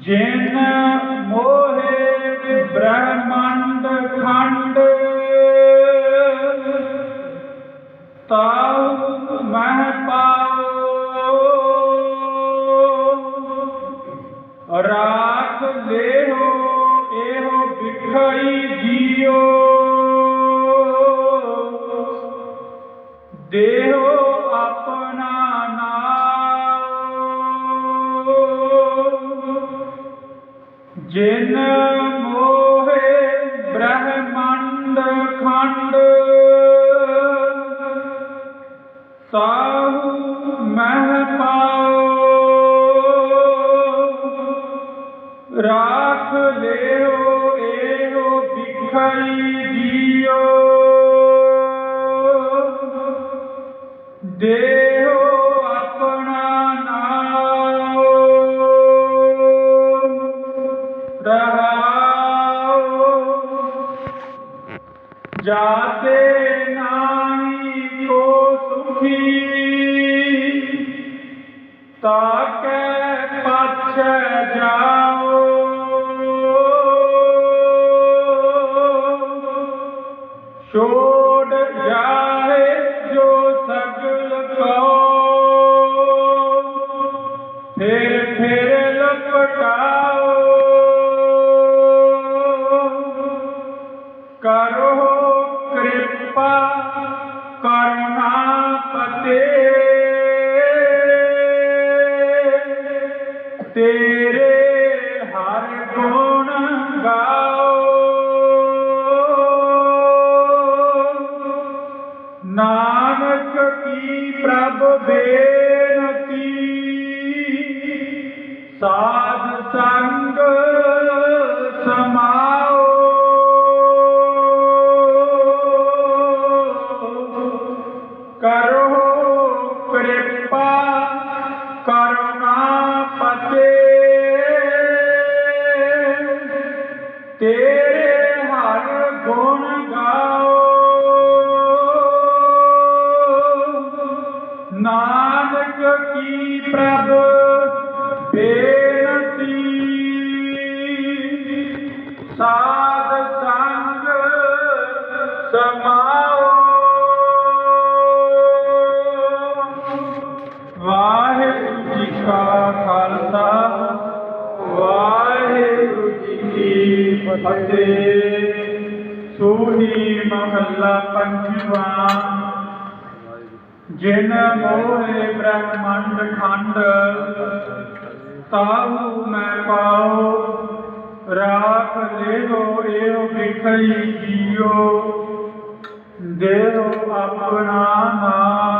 ਜਿਨ ਮੋਹੇ ਬ੍ਰਹਮੰਡ ਖੰਡ ਤਾਉ ਮਹਿ ਪਾਓ ਰਾਖ ਦੇਹੋ ਇਹੋ ਵਿਖਾਈ ਜੀਓ। ਦੇਹੋ ਆਪਣਾ ਜਿਨ ਮੋਹਿ ਬ੍ਰਹਮੰਡ ਖੰਡ ਸਾਹੂ ਮਹਿ ਪਾਓ ਰਾਖ ਲਿਓ ਇਹੋ ਵਿਖਾਈ ਜੀਓ। ਦੇਹੋ ਜਾਤੇ ਨਾਹੀ ਕੋ ਸੁਖੀ, ਤਾਕੈ ਪਾਛੈ ਜਾਓ। ਛੋੜ ਜਾਏ ਜੋ ਸਗਲ ਕੋ ਫਿਰ ਫਿਰ ਲਪਟਾਓ। ਕਿਰਪਾ ਕਰਨਾ ਪਤੇ। ਤੇਰੇ ਹਰ ਗੁਣ ਗਾਓ। ਨਾਨਕ ਕੀ ਪ੍ਰਭ ਬੇਨਤੀ ਸਾਧ ਕਰੋ ਕਿਰਪਾ ਕਰੁਣਾ ਪਤੇ। ਤੇਰੇ ਹਰ ਗੁਣ ਗਾਓ। ਨਾਨਕ ਕੀ ਪ੍ਰਭ ਬੇਨਤੀ। ਸਾਧ ਸੰਗ ਸਮਾਓ ਵਾਹਿਗੁਰੂ ਜੀ ਕਾ ਖਾਲਸਾ, ਵਾਹਿਗੁਰੂ ਜੀ ਕੀ ਫਤਿਹ। ਸੋਹੀ ਮਹੱਲਾ ਪੰਜਵਾਂ। ਜਿਨ ਮੋਹਿ ਬ੍ਰਹਮੰਡ ਖੰਡ, ਤਾਹੂ ਮੈਂ ਪਾਉ ਰਾਖ ਲੇਹੋ ਇਹੋ ਵਿਖਈ ਜੀਓ। ਦੇਹੋ ਆਪਣਾ ਨਾਮ।